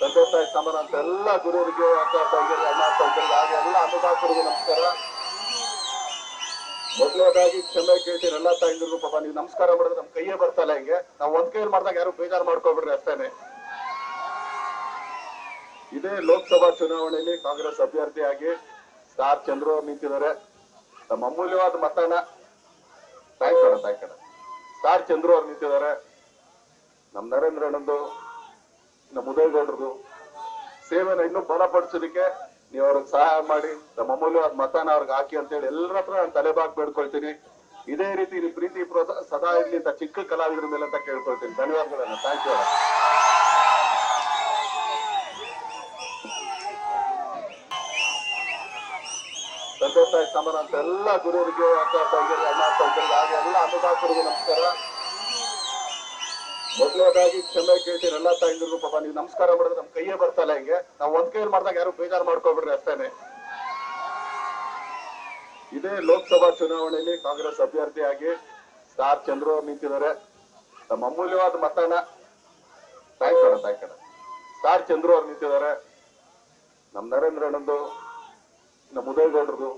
ತಂದೆ ತಾಯಿ ಸಮಾನ ಎಲ್ಲ ಗುರುವರಿಗೆ ಅಕ್ಕ ಅಣ್ಣ ತಂಗಿರಿಗೆ ಹಾಗೆ ಎಲ್ಲ ಅನ್ನದಾತರಿಗೆ ನಮಸ್ಕಾರ. ಮೊದಲನೇದಾಗಿ ಕ್ಷಮೆ ಕೇಳ್ತೀನಿ ಎಲ್ಲ ತಾಯಿಂದಿರ್ಗೂ ಪಾಪ ನೀವು ನಮಸ್ಕಾರ ಮಾಡಿದ್ರೆ ನಮ್ ಕೈಯೇ ಬರ್ತಲ್ಲ ಹಿಂಗೆ. ನಾವು ಒಂದ್ ಕೈಯಲ್ಲಿ ಮಾಡಿದಾಗ ಯಾರು ಬೇಜಾರು ಮಾಡ್ಕೊಬಿಡ್ರಿ ಅಷ್ಟೇನೆ. ಇದೇ ಲೋಕಸಭಾ ಚುನಾವಣೆಯಲ್ಲಿ ಕಾಂಗ್ರೆಸ್ ಅಭ್ಯರ್ಥಿಯಾಗಿ ಸ್ಟಾರ್ ಚಂದ್ರು ನಿಂತಿದ್ದಾರೆ. ನಮ್ಮ ಅಮೂಲ್ಯವಾದ ಮತನ. ತಾಯ್ಕಡ ತಾಯ್ಕಡ ಸ್ಟಾರ್ ಚಂದ್ರು ಅವ್ರು ನಿಂತಿದ್ದಾರೆ. ನಮ್ ನರೇಂದ್ರ ಅಣ್ಣಂದು ನಮ್ಮ ಉದಯಗೌಡರು ಸೇವೆನ ಇನ್ನೂ ಬಲಪಡಿಸೋದಕ್ಕೆ ನೀವು ಅವ್ರಿಗೆ ಸಹಾಯ ಮಾಡಿ, ನಮ್ಮ ಅಮೂಲ್ಯವಾದ ಮತನ ಅವ್ರಿಗೆ ಹಾಕಿ ಅಂತೇಳಿ ಎಲ್ಲರ ಹತ್ರ ನಾನು ತಲೆಬಾಗ್ ಬೇಡ್ಕೊಳ್ತೀನಿ. ಇದೇ ರೀತಿ ನಿಮ್ಮ ಪ್ರೀತಿ ಪ್ರೋತ್ಸಾಹ ಸದಾ ಇರಲಿ ಅಂತ ಚಿಕ್ಕ ಕಲಾವಿದರ ಮೇಲೆ ಅಂತ ಕೇಳ್ಕೊಳ್ತೀನಿ. ಧನ್ಯವಾದಗಳನ್ನ. ಥ್ಯಾಂಕ್ ಯು ತಂದೆ ಸಮರ ಅಂತ ಎಲ್ಲ ಗುರುವರಿಗೆ ಅಕ್ಕ ತಂಗಿರಿಗೆ ಅಣ್ಣ ತಂಗಿರಿಗೆ ಹಾಗೆ ಎಲ್ಲ ಅನ್ನದಾತರಿಗೆ ನಮಸ್ಕಾರ. ಮೊದಲನೇದಾಗಿ ಕ್ಷಮೆ ಕೇಳ್ತೀನಿ ಎಲ್ಲ ತಾಯಿಂದಿರ್ಗೂ ಪಾಪ ನೀವು ನಮಸ್ಕಾರ ಮಾಡಿದ್ರೆ ನಮ್ ಕೈಯೇ ಬರ್ತಲ್ಲ ಹಿಂಗೆ. ನಾವು ಒಂದ್ ಕೈಯಲ್ಲಿ ಮಾಡಿದಾಗ ಯಾರು ಬೇಜಾರು ಮಾಡ್ಕೊಬಿಡ್ರಿ ಅಷ್ಟೇನೆ. ಇದೇ ಲೋಕಸಭಾ ಚುನಾವಣೆಯಲ್ಲಿ ಕಾಂಗ್ರೆಸ್ ಅಭ್ಯರ್ಥಿಯಾಗಿ ಸ್ಟಾರ್ ಚಂದ್ರು ಅವ್ರು ನಿಂತಿದ್ದಾರೆ. ನಮ್ಮ ಅಮೂಲ್ಯವಾದ ಮತನ ತಾಯ್ಕಡ ತಾಯ್ಕಡ ಸ್ಟಾರ್ ಚಂದ್ರು ಅವ್ರು ನಿಂತಿದ್ದಾರೆ. ನಮ್ ನರೇಂದ್ರ ಅಣ್ಣಂದು, ನಮ್ಮ ಉದಯಗೌಡ್ರದು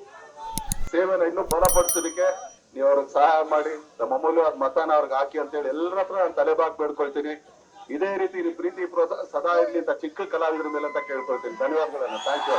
ಸೇವೆನ ಇನ್ನೂ ಬಲಪಡಿಸೋದಕ್ಕೆ ನೀವು ಅವ್ರಿಗೆ ಸಹಾಯ ಮಾಡಿ, ನಮ್ಮ ಅಮೂಲ್ಯವಾದ ಮತನ ಅವ್ರಿಗೆ ಹಾಕಿ ಅಂತೇಳಿ ಎಲ್ಲರ ಹತ್ರ ನಾನು ತಲೆಬಾಗ್ ಬೇಡ್ಕೊಳ್ತೀನಿ. ಇದೇ ರೀತಿ ಪ್ರೀತಿ ಪ್ರೋತ್ಸಾಹ ಸದಾ ಇರ್ಲಿ ಅಂತ ಚಿಕ್ಕ ಕಲಾವಿದರ ಮೇಲೆ ಅಂತ ಕೇಳ್ಕೊಳ್ತೀನಿ. ಧನ್ಯವಾದಗಳನ್ನ. Thank you